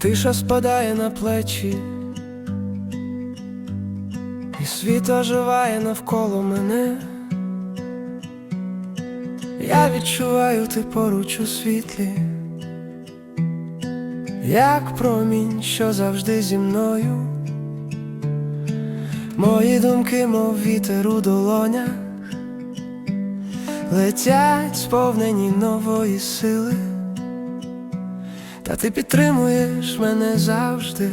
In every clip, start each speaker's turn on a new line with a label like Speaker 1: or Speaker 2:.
Speaker 1: тиша спадає на плечі, і світ оживає навколо мене. Я відчуваю ти поруч у світлі, як промінь, що завжди зі мною. Мої думки, мов вітер у долонях, летять сповнені нової сили, та ти підтримуєш мене завжди,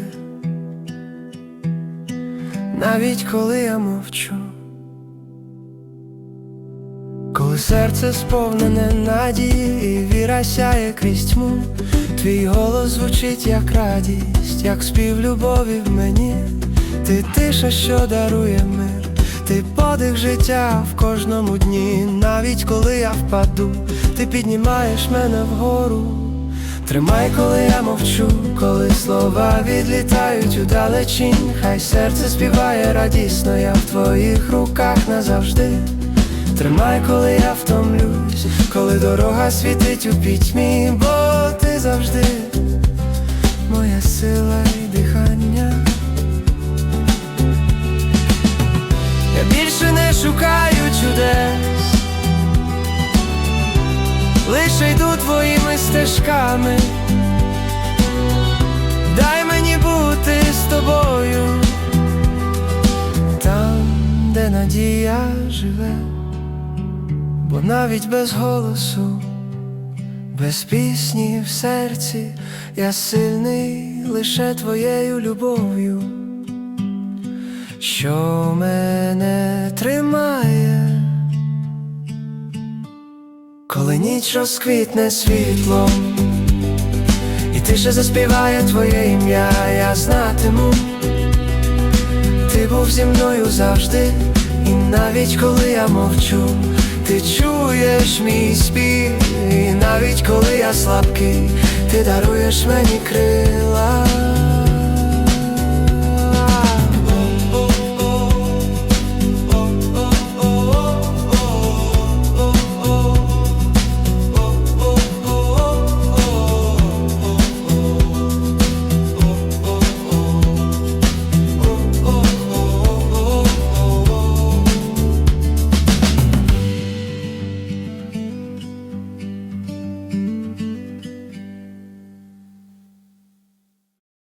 Speaker 1: навіть коли я мовчу. Коли серце сповнене надії і віра сяє крізь тьму, твій голос звучить як радість, як спів любові в мені, ти тиша, що дарує мир, ти подих життя в кожному дні, навіть коли я впаду, ти піднімаєш мене вгору. Тримай, коли я мовчу, коли слова відлітають у далечінь, хай серце співає радісно, я в твоїх руках назавжди. Тримай, коли я втомлюсь, коли дорога світить у пітьмі, бо ти лише йду твоїми стежками. Дай мені бути з тобою, там, де надія живе. Бо навіть без голосу, без пісні в серці я сильний лише твоєю любов'ю, що мене тримає, коли ніч розквітне світлом, і тиша заспіває твоє ім'я, я знатиму, ти був зі мною завжди, і навіть коли я мовчу. Ти чуєш мій спів, і навіть коли я слабкий, ти даруєш мені крила.